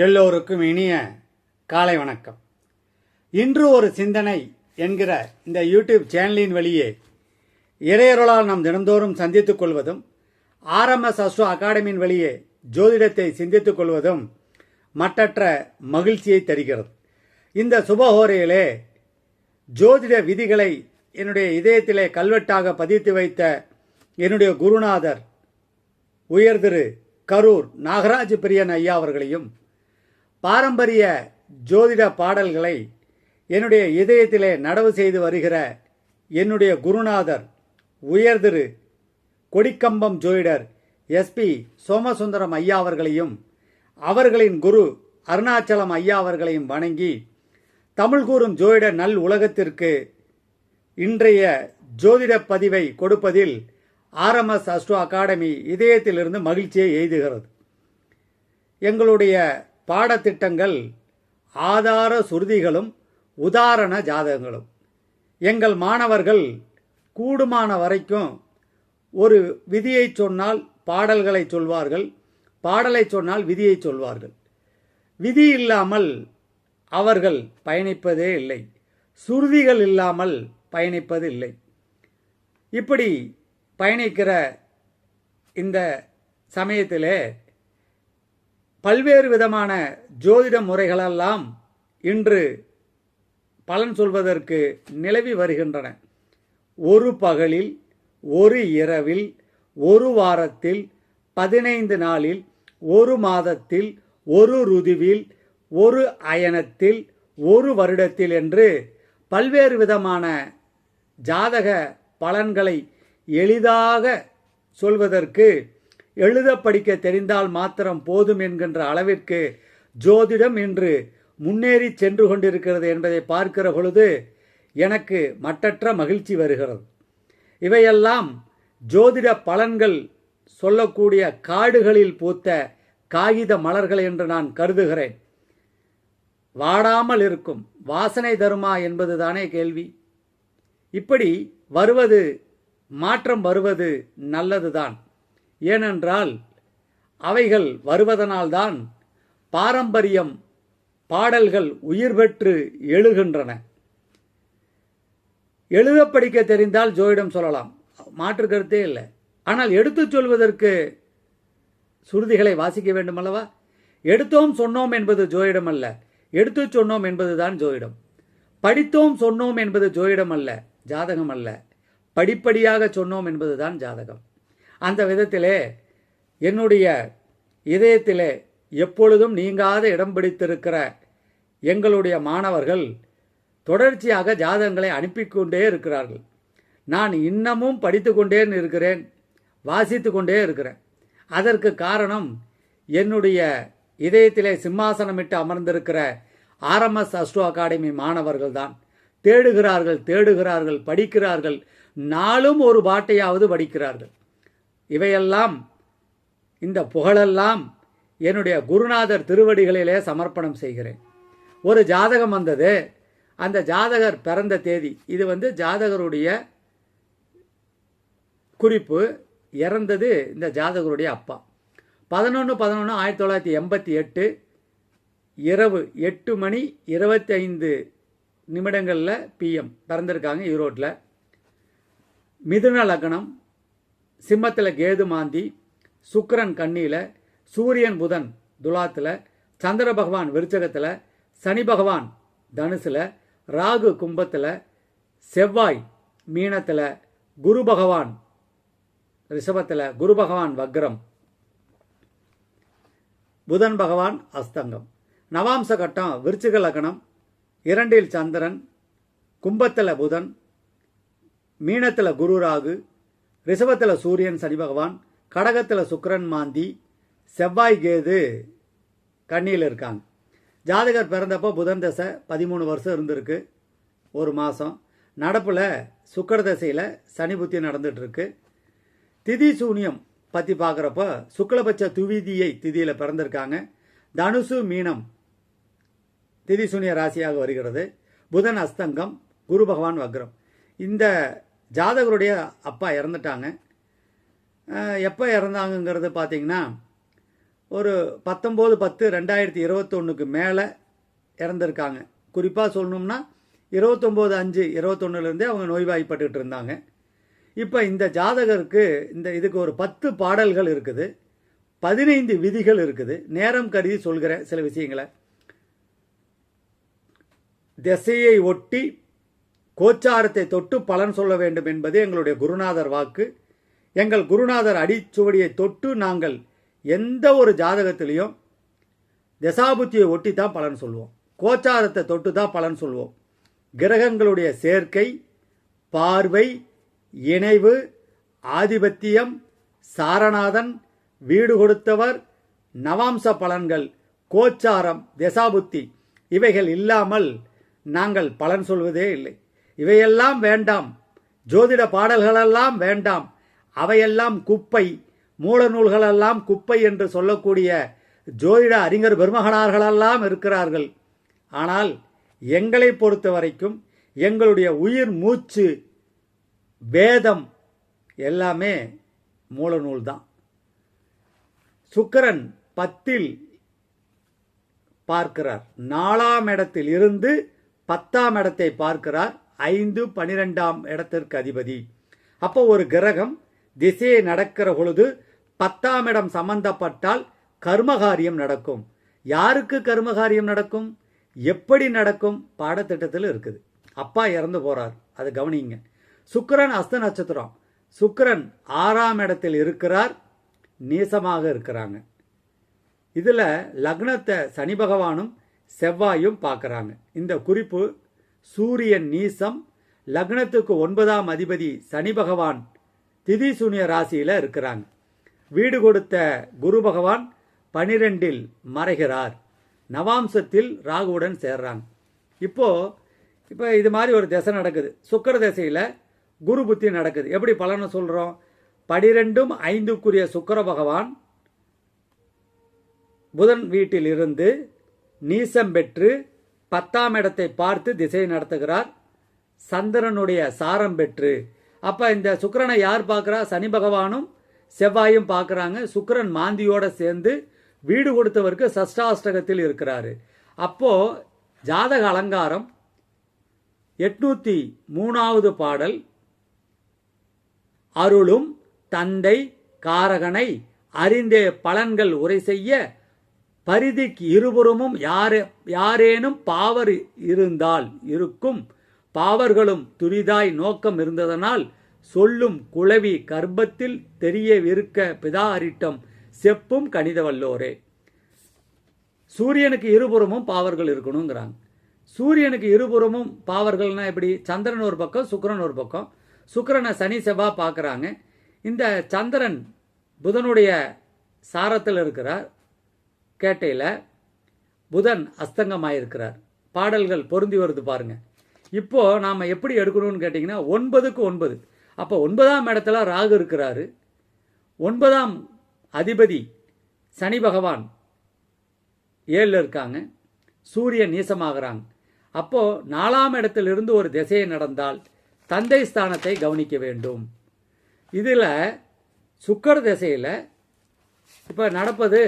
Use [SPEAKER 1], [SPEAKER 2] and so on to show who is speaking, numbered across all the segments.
[SPEAKER 1] எல்லோருக்கும் இனிய காலை வணக்கம். இன்று ஒரு சிந்தனை என்கிற இந்த யூடியூப் சேனலின் வழியே இறையருளால் நாம் தினந்தோறும் சந்தித்துக் கொள்வதும் ஆர்எம்எஸ் அஸ்ட்ரோ அகாடமியின் வழியே ஜோதிடத்தை சிந்தித்துக் கொள்வதும் மற்றற்ற மகிழ்ச்சியை தருகிறது. இந்த சுபஹோரையிலே ஜோதிட விதிகளை என்னுடைய இதயத்திலே கல்வெட்டாக பதித்து வைத்த என்னுடைய குருநாதர் உயர்திரு கரூர் நாகராஜ பிரியன் ஐயா அவர்களையும் பாரம்பரிய ஜோதிட பாடல்களை என்னுடைய இதயத்திலே நடவு செய்து வருகிற என்னுடைய குருநாதர் உயர்திரு கொடிக்கம்பம் ஜோதிடர் எஸ்பி சோமசுந்தரம் ஐயா அவர்களையும் அவர்களின் குரு அருணாச்சலம் ஐயா அவர்களையும் வணங்கி தமிழ் கூறும் ஜோதிட நல் உலகத்திற்கு இன்றைய ஜோதிட பதிவை கொடுப்பதில் ஆர்எம்எஸ் அஸ்ட்ரோ அகாடமி இதயத்திலிருந்து மகிழ்ச்சியை எய்துகிறது. எங்களுடைய பாடத்திட்டங்கள் ஆதார சுருதிகளும் உதாரண ஜாதகங்களும். எங்கள் மாணவர்கள் கூடுமான வரைக்கும் ஒரு விதியை சொன்னால் பாடல்களை சொல்வார்கள் பாடலை சொன்னால் விதியை சொல்வார்கள். விதி இல்லாமல் அவர்கள் பயணிப்பதே இல்லை. சுருதிகள் இல்லாமல் பயணிப்பது இல்லை. இப்படி பயணிக்கிற இந்த சமயத்திலே பல்வேறு விதமான ஜோதிட முறைகளெல்லாம் இன்று பலன் சொல்வதற்கு நிலவி வருகின்றன. ஒரு பகலில் ஒரு இரவில் ஒரு வாரத்தில் பதினைந்து நாளில் ஒரு மாதத்தில் ஒரு ருதுவில் ஒரு அயனத்தில் ஒரு வருடத்தில் என்று பல்வேறு விதமான ஜாதக பலன்களை எளிதாக சொல்வதற்கு எழுத படிக்க தெரிந்தால் மாத்திரம் போதும் என்கின்ற அளவிற்கு ஜோதிடம் இன்று முன்னேறி சென்று கொண்டிருக்கிறது என்பதை பார்க்கிற பொழுது எனக்கு மட்டற்ற மகிழ்ச்சி வருகிறது. இவையெல்லாம் ஜோதிட பலன்கள் சொல்லக்கூடிய காடுகளில் பூத்த காகித மலர்கள் என்று நான் கருதுகிறேன். வாடாமல் இருக்கும் வாசனை தருமா என்பதுதானே கேள்வி. இப்படி வருவது மாற்றம் வருவது நல்லதுதான். ஏனென்றால் அவைகள் வருவதனால்தான் பாரம்பரியம் பாடல்கள் உயிர் பெற்று எழுகின்றன. எழுத படிக்க தெரிந்தால் ஜோயிடம் சொல்லலாம். மாற்று கருத்தே இல்லை. ஆனால் எடுத்துச் சொல்வதற்கு சுருதிகளை வாசிக்க வேண்டுமல்லவா? எடுத்தோம் சொன்னோம் என்பது ஜோயிடம் அல்ல. எடுத்துச் சொன்னோம் என்பதுதான் ஜோயிடம் படித்தோம் சொன்னோம் என்பது ஜோயிடம் அல்ல ஜாதகம் அல்ல. படிப்படியாக சொன்னோம் என்பதுதான் ஜாதகம். அந்த விதத்திலே என்னுடைய இதயத்திலே எப்பொழுதும் நீங்காத இடம் பிடித்திருக்கிற எங்களுடைய மாணவர்கள் தொடர்ச்சியாக ஜாதகங்களை அனுப்பிக்கொண்டே இருக்கிறார்கள். நான் இன்னமும் படித்து கொண்டே இருக்கிறேன் வாசித்து கொண்டே இருக்கிறேன். அதற்கு காரணம் என்னுடைய இதயத்திலே சிம்மாசனமிட்டு அமர்ந்திருக்கிற ஆர்எம்எஸ் அஸ்ட்ரோ அகாடமி மாணவர்கள் தான் தேடுகிறார்கள் தேடுகிறார்கள் படிக்கிறார்கள். நாளும் ஒரு பாட்டையாவது படிக்கிறார்கள். இவையெல்லாம் இந்த புகழெல்லாம் என்னுடைய குருநாதர் திருவடிகளிலே சமர்ப்பணம் செய்கிறேன். ஒரு ஜாதகம் வந்தது. அந்த ஜாதகர் பிறந்த தேதி இது வந்து ஜாதகருடைய குறிப்பு இறந்தது இந்த ஜாதகருடைய அப்பா. பதினொன்று பதினொன்று ஆயிரத்தி தொள்ளாயிரத்தி எண்பத்தி எட்டு இரவு எட்டு மணி இருபத்தி ஐந்து நிமிடங்களில் பிஎம் பிறந்திருக்காங்க ஈரோட்டில். மிதுன லக்னம் சிம்மத்தில் கேது மாந்தி சுக்கரன் கண்ணியில் சூரியன் புதன் துலாத்தில் சந்திர பகவான் விருச்சகத்தில் சனி பகவான் தனுசில் ராகு கும்பத்தில் செவ்வாய் மீனத்தில் குரு பகவான் ரிஷபத்தில் குரு பகவான் வக்ரம் புதன் பகவான் அஸ்தங்கம். நவாம்ச கட்டம் விருச்சிக லக்னம் இரண்டில் சந்திரன் கும்பத்தில் புதன் மீனத்தில் குரு ராகு ரிஷபத்தில் சூரியன் சனி பகவான் கடகத்தில் சுக்கரன் மாந்தி செவ்வாய் கேது கண்ணியில் இருக்காங்க. ஜாதகர் பிறந்தப்போ புதன் தசை பதிமூணு வருஷம் இருந்திருக்கு ஒரு மாதம் நடப்பில் சுக்கர தசையில் சனி புத்தி நடந்துகிட்ருக்கு திதி சூனியம் பற்றி பார்க்குறப்ப சுக்லபட்ச துவிதியை திதியில் பிறந்திருக்காங்க. தனுசு மீனம் திதி சூனிய ராசியாக வருகிறது. புதன் அஸ்தங்கம் குரு பகவான் வக்ரம். இந்த ஜாதகருடைய அப்பா இறந்துட்டாங்க. எப்போ இறந்தாங்கங்கிறது பார்த்தீங்கன்னா ஒரு பத்தொம்போது பத்து ரெண்டாயிரத்தி இருபத்தொன்றுக்கு மேலே இறந்துருக்காங்க. குறிப்பாக சொல்லணும்னா இருபத்தொம்போது அஞ்சு இருபத்தொன்னுலேருந்தே அவங்க நோய்வாய்ப்பட்டுக்கிட்டு இருந்தாங்க. இப்போ இந்த ஜாதகருக்கு இந்த இதுக்கு ஒரு பத்து பாடல்கள் இருக்குது. பதினைந்து விதிகள் இருக்குது. நேரம் கருதி சொல்கிற சில விஷயங்களை. திசையை ஒட்டி கோச்சாரத்தை தொட்டு பலன் சொல்ல வேண்டும் என்பது எங்களுடைய குருநாதர் வாக்கு. எங்கள் குருநாதர் அடிச்சுவடியை தொட்டு நாங்கள் எந்த ஒரு ஜாதகத்திலையும் தசாபுத்தியை ஒட்டி தான் பலன் சொல்லுவோம் கோச்சாரத்தை தொட்டு தான் பலன் சொல்லுவோம் கிரகங்களுடைய சேர்க்கை பார்வை இணைவு ஆதிபத்தியம் சாரநாதன் வீடு கொடுத்தவர் நவாம்ச பலன்கள் கோச்சாரம் தசாபுத்தி இவைகள் இல்லாமல் நாங்கள் பலன் சொல்வதே இல்லை. இவையெல்லாம் வேண்டாம். ஜோதிட பாடல்களெல்லாம் வேண்டாம். அவையெல்லாம் குப்பை மூல நூல்களெல்லாம் குப்பை என்று சொல்லக்கூடிய ஜோதிட அறிஞர் பெருமகனார்களெல்லாம் இருக்கிறார்கள். ஆனால் எங்களை பொறுத்த வரைக்கும் எங்களுடைய உயிர் மூச்சு வேதம் எல்லாமே மூல நூல் தான் சுக்கரன் பத்தில் பார்க்கிறார். நாலாம் இடத்தில் இருந்து பத்தாம் இடத்தை பார்க்கிறார். ஐந்து பனிரெண்டாம் இடத்திற்கு அதிபதி. அப்போ ஒரு கிரகம் திசையை நடக்கிற பொழுது பத்தாம் இடம் சம்பந்தப்பட்டால் கர்மகாரியம் நடக்கும். யாருக்கு கர்மகாரியம் நடக்கும்? எப்படி நடக்கும்? பாடத்திட்டத்தில் இருக்குது. அப்பா இறந்து போறார். அது கவனிங்க. சுக்கரன் அஸ்த நட்சத்திரம். சுக்கிரன் ஆறாம் இடத்தில் இருக்கிறார். நீசமாக இருக்கிறாங்க. இதில் லக்னத்தை சனி பகவானும் செவ்வாயும் பார்க்குறாங்க. இந்த குறிப்பு சூரியன் நீசம் லக்னத்துக்கு ஒன்பதாம் அதிபதி சனி பகவான் திதி சூனிய ராசியில் இருக்கிறாங்க. வீடு கொடுத்த குரு பகவான் பனிரெண்டில் மறைகிறார். நவாம்சத்தில் ராகுவுடன் சேர்றாங்க. இப்போ இப்போ இது மாதிரி ஒரு திசை நடக்குது. சுக்கர திசையில் குரு புத்தி நடக்குது. எப்படி பலனை சொல்கிறோம் பனிரெண்டும் ஐந்துக்குரிய சுக்கர பகவான் புதன் வீட்டில் இருந்து நீசம் பெற்று பத்தாம் இடத்தை பார்த்து திசை நடத்துகிறார். சந்திரனுடைய சாரம் பெற்று. அப்போ இந்த சுக்கிரனை யார் பார்க்குறா? சனி பகவானும் செவ்வாயும் பார்க்குறாங்க. சுக்கிரன் மாந்தியோடு சேர்ந்து வீடு கொடுத்தவருக்கு சஷ்டாஷ்டகத்தில் இருக்கிறாரு. அப்போது ஜாதக அலங்காரம் எட்நூற்றி மூணாவது பாடல். அருளும் தந்தை காரகனை அறிந்தே பலன்கள் உரை செய்ய பரிதிக்கு இருபுறமும் யாரே யாரேனும் பாவர் இருந்தால் இருக்கும். பாவர்களும் துரிதாய் நோக்கம் இருந்ததனால் சொல்லும் குளவி கர்ப்பத்தில் தெரியவிருக்க பிதாரிட்டம் செப்பும் கணிதவல்லோரே சூரியனுக்கு இருபுறமும் பாவர்கள் இருக்கணுங்கிறாங்க. சூரியனுக்கு இருபுறமும் பாவர்கள்னா எப்படி? சந்திரன் ஒரு பக்கம் சுக்கிரன் ஒரு பக்கம். சுக்கரனை சனி செவ்வாய் பார்க்குறாங்க. இந்த சந்திரன் புதனுடைய சாரத்தில் இருக்கிறார். கேட்டையில் புதன் அஸ்தங்கமாயிருக்கிறார். பாடல்கள் பொருந்தி வருது பாருங்க. இப்போது நாம் எப்படி எடுக்கணும்னு கேட்டிங்கன்னா ஒன்பதுக்கு ஒன்பது. அப்போ ஒன்பதாம் இடத்துல ராகு இருக்கிறாரு. ஒன்பதாம் அதிபதி சனி பகவான் ஏழில் இருக்காங்க. சூரியன் நீசமாகிறாங்க. அப்போது நாலாம் இடத்திலிருந்து ஒரு திசையை நடந்தால் தந்தை ஸ்தானத்தை கவனிக்க வேண்டும். இதில் சுக்கர திசையில் இப்போ நடப்பது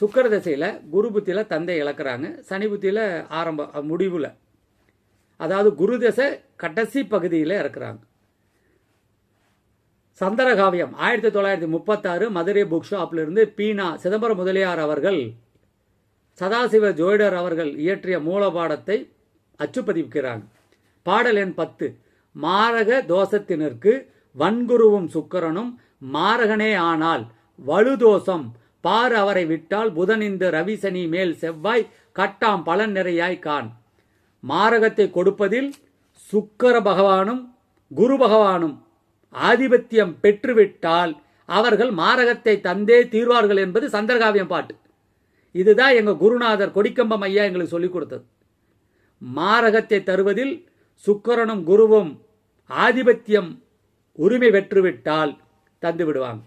[SPEAKER 1] சுக்கர திசையில் குரு புத்தியில் தந்தை இழக்கிறாங்க. சனி புத்தியில் ஆரம்ப முடிவில். அதாவது குரு தசை கடைசி பகுதியில் இறக்குறாங்க. சந்தரகாவியம் ஆயிரத்தி தொள்ளாயிரத்தி முப்பத்தாறு மதுரை புக் ஷாப்லேருந்து பீனா சிதம்பரம் முதலியார் அவர்கள் சதாசிவ ஜோயிடர் அவர்கள் இயற்றிய மூலபாடத்தை அச்சுப்பதிக்கிறாங்க. பாடல் எண் பத்து மாரக தோஷத்தினருக்கு வன்குருவும் சுக்கரனும் மாரகனே ஆனால் வலுதோஷம் பார் அவரை விட்டால் புதன் இந்த ரவிசனி மேல் செவ்வாய் கட்டாம் பலன் நிறையாய் கான் மாரகத்தை கொடுப்பதில் சுக்கர பகவானும் குரு பகவானும் ஆதிபத்தியம் பெற்றுவிட்டால் அவர்கள் மாரகத்தை தந்தே தீர்வார்கள் என்பது சந்திரகாவியம் பாட்டு. இதுதான் எங்க குருநாதர் கொடிக்கம்பம் ஐயா எங்களுக்கு சொல்லிக் கொடுத்தது. மாரகத்தை தருவதில் சுக்கரனும் குருவும் ஆதிபத்தியம் உரிமை பெற்றுவிட்டால் தந்து விடுவாங்க.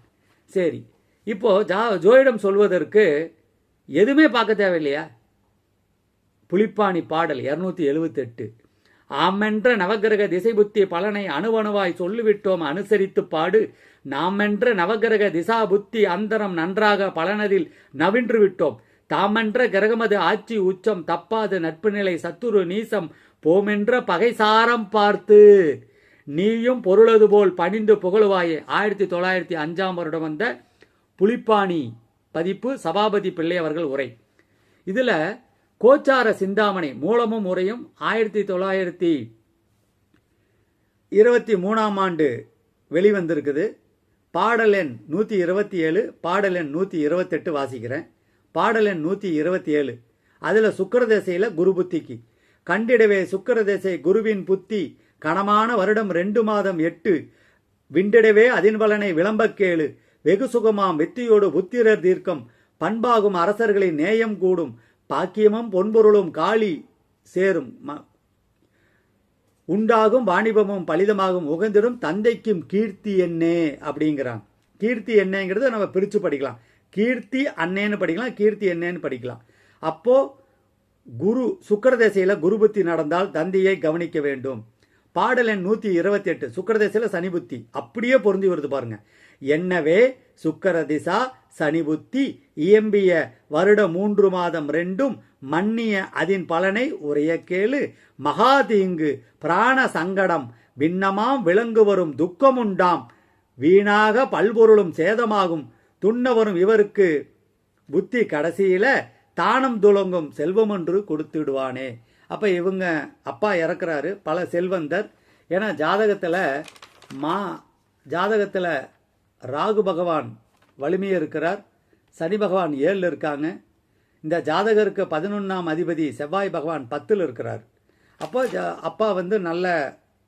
[SPEAKER 1] சரி இப்போது ஜா ஜோயிடம் சொல்வதற்கு எதுவுமே பார்க்க தேவையில்லையா? புலிப்பாணி பாடல் இரநூத்தி எழுவத்தெட்டு. ஆமென்ற நவகிரக திசை புத்தி பலனை அணுவணுவாய் சொல்லிவிட்டோம் அனுசரித்து பாடு. நாமென்ற நவகிரக திசா புத்தி அந்தரம் நன்றாக பலனதில் நவின்று விட்டோம் தாமென்ற கிரகமது ஆட்சி உச்சம் தப்பாது நட்பு நிலை சத்துரு நீசம் போமென்ற பகைசாரம் பார்த்து. நீயும் பொருளது போல் பணிந்து புகழுவாயே. ஆயிரத்தி தொள்ளாயிரத்தி அஞ்சாம் வருடம் வந்த புலிப்பாணி பதிப்பு சபாபதி பிள்ளை அவர்கள் உரை. இதுல கோச்சார சிந்தாமணி மூலமும் உரையும் ஆயிரத்தி தொள்ளாயிரத்தி இருபத்தி மூணாம் ஆண்டு வெளிவந்திருக்குது. பாடல் எண் நூற்றி இருபத்தி ஏழு பாடல் எண் நூற்றி இருபத்தெட்டு வாசிக்கிறேன். பாடல் எண் நூற்றி இருபத்தி ஏழு. அதில் சுக்கரதேசையில் குரு புத்திக்கு. கண்டிடவே சுக்கரதேசை குருவின் புத்தி கனமான வருடம் ரெண்டு மாதம் எட்டு. விண்டிடவே அதின் பலனை கேளு. வெகு சுகமாம் வெற்றியோடு புத்திரர் தீர்க்கம். பண்பாகும் அரசர்களின் நேயம் கூடும். பாக்கியமும் பொன்பொருளும் காளி சேரும். ம- உண்டாகும் வாணிபமும் பலிதமாகும். உகந்திடும் தந்தைக்கும் கீர்த்தி என்னே அப்படிங்கிறான். கீர்த்தி என்னங்கிறத நம்ம பிரித்து படிக்கலாம். கீர்த்தி அன்னேன்னு படிக்கலாம் கீர்த்தி என்னன்னு படிக்கலாம். அப்போ குரு சுக்கரதேசையில குருபுத்தி நடந்தால் தந்தையை கவனிக்க வேண்டும். பாடல் எண் நூத்தி இருபத்தி எட்டு சுக்கரதேசையில சனி புத்தி. அப்படியே பொருந்தி வருது பாருங்க. என்னவே சுக்கரதிசா சனி புத்தி இயம்பிய வருட மூன்று மாதம் ரெண்டும் மன்னிய அதன் பலனை உரைய கேளு. மகாதீங்கு பிராண சங்கடம் பின்னமாம் விளங்கு வரும் துக்கமுண்டாம். வீணாக பல்பொருளும் சேதமாகும். துண்ண வரும் இவருக்கு புத்தி கடைசியில தானம் துலங்கும் செல்வம் என்று கொடுத்துடுவானே. அப்ப இவங்க அப்பா இறக்குறாரு. பல செல்வந்தர். ஏன்னா ஜாதகத்துல மா ஜாதகத்துல ராகு பகவான் வலிமையா இருக்கிறார். சனி பகவான் ஏழில் இருக்காங்க. இந்த ஜாதகருக்கு பதினொன்றாம் அதிபதி செவ்வாய் பகவான் பத்தில் இருக்கிறார். அப்போ அப்பா வந்து நல்ல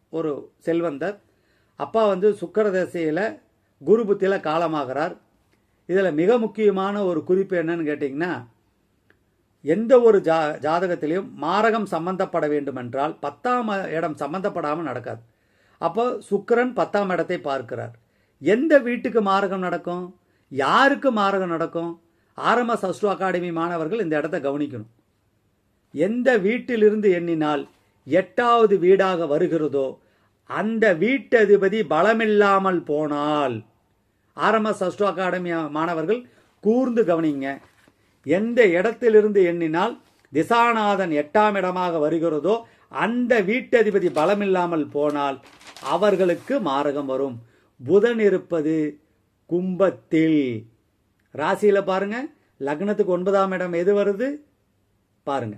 [SPEAKER 1] ஒரு செல்வந்தர். அப்பா வந்து சுக்கர தசையில் குரு புத்தியில் காலமாகிறார். இதில் மிக முக்கியமான ஒரு குறிப்பு என்னன்னு கேட்டிங்கன்னா எந்த ஒரு ஜா ஜாதகத்திலையும் மாரகம் சம்பந்தப்பட வேண்டுமென்றால் பத்தாம் இடம் சம்பந்தப்படாமல் நடக்காது. அப்போ சுக்கிரன் பத்தாம் இடத்தை பார்க்கிறார். எந்த வீட்டுக்கு மாரகம் நடக்கும்? யாருக்கு மாரகம் நடக்கும்? ஆரம்ப சஸ்டு அகாடமி மாணவர்கள் இந்த இடத்த கவனிக்கணும். எந்த வீட்டிலிருந்து எண்ணினால் எட்டாவது வீடாக வருகிறதோ அந்த வீட்டதிபதி பலமில்லாமல் போனால் ஆரம்ப சஸ்டு அகாடமி மாணவர்கள் கூர்ந்து கவனிங்க. எந்த இடத்திலிருந்து எண்ணினால் திசாநாதன் எட்டாம் இடமாக வருகிறதோ அந்த வீட்டதிபதி பலமில்லாமல் போனால் அவர்களுக்கு மாரகம் வரும். புதன் இருப்பது கும்பத்தில். ராசியில் பாருங்க லக்னத்துக்கு ஒன்பதாம் இடம் எது வருது? பாருங்க.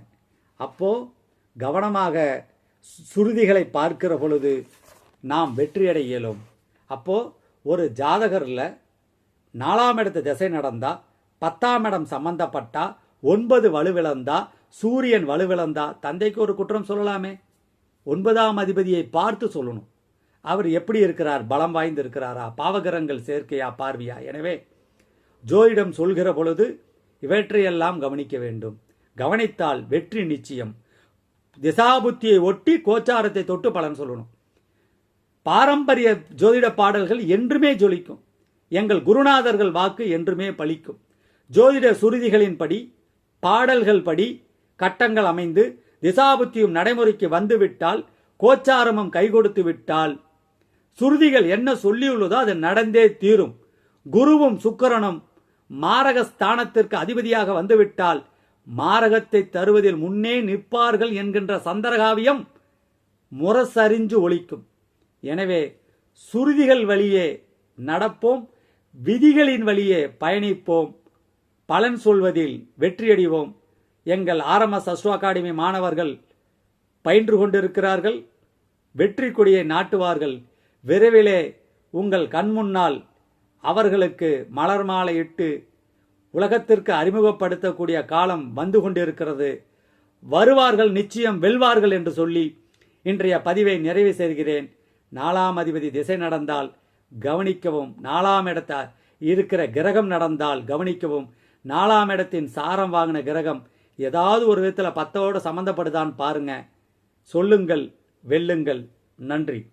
[SPEAKER 1] அப்போ கவனமாக சு- சுருதிகளை பார்க்கிற பொழுது நாம் வெற்றியடைய இயலும். அப்போ ஒரு ஜாதகரில் நாலாம் இடத்து திசை நடந்தா பத்தாம் இடம் சம்பந்தப்பட்டா ஒன்பது வலுவிழந்தா சூரியன் வலுவிழந்தா தந்தைக்கு ஒரு குற்றம் சொல்லலாமே. ஒன்பதாம் அதிபதியை பார்த்து சொல்லணும். அவர் எப்படி இருக்கிறார்? பலம் வாய்ந்து இருக்கிறாரா பாவகரங்கள் சேர்க்கையா பார்வையா? எனவே ஜோயிடம் சொல்கிற பொழுது இவற்றையெல்லாம் கவனிக்க வேண்டும். கவனித்தால் வெற்றி நிச்சயம். திசாபுத்தியை ஒட்டி கோச்சாரத்தை தொட்டு பலன் சொல்லணும். பாரம்பரிய ஜோதிட பாடல்கள் என்றுமே ஜொலிக்கும். எங்கள் குருநாதர்கள் வாக்கு என்றுமே பலிக்கும் ஜோதிட சுருதிகளின்படி பாடல்கள் படி கட்டங்கள் அமைந்து திசாபுத்தியும் நடைமுறைக்கு வந்துவிட்டால் கோச்சாரமும் கை கொடுத்து விட்டால் சுருதிகள் என்ன சொல்லியுள்ளதோ அது நடந்தே தீரும். குருவும் சுக்கரனும் மாரக ஸ்தானத்திற்கு அதிபதியாக வந்துவிட்டால் மாரகத்தை தருவதில் முன்னே நிற்பார்கள் என்கின்ற சந்தரகாவியம் முரசறிஞ்சு ஒலிக்கும். எனவே சுருதிகள் வழியே நடப்போம் விதிகளின் வழியே பயணிப்போம் பலன் சொல்வதில் வெற்றியடைவோம். எங்கள் ஆர்எம்எஸ் அஸ்வா அகாடமி மாணவர்கள் பயின்று கொண்டிருக்கிறார்கள் வெற்றி கொடியை நாட்டுவார்கள். விரைவிலே உங்கள் கண்முன்னால் அவர்களுக்கு மலர் மாலை இட்டு உலகத்திற்கு அறிமுகப்படுத்தக்கூடிய காலம் வந்து கொண்டிருக்கிறது. வருவார்கள் நிச்சயம் வெல்வார்கள் என்று சொல்லி இன்றைய பதிவை நிறைவு செய்கிறேன். நாலாம் அதிபதி திசை நடந்தால் கவனிக்கவும். நாலாம் இடத்த இருக்கிற கிரகம் நடந்தால் கவனிக்கவும். நாலாம் இடத்தின் சாரம் வாங்கின கிரகம் ஏதாவது ஒரு விதத்தில் பத்தோடு சம்மந்தப்படுதான்னு பாருங்க. சொல்லுங்கள் வெல்லுங்கள். நன்றி.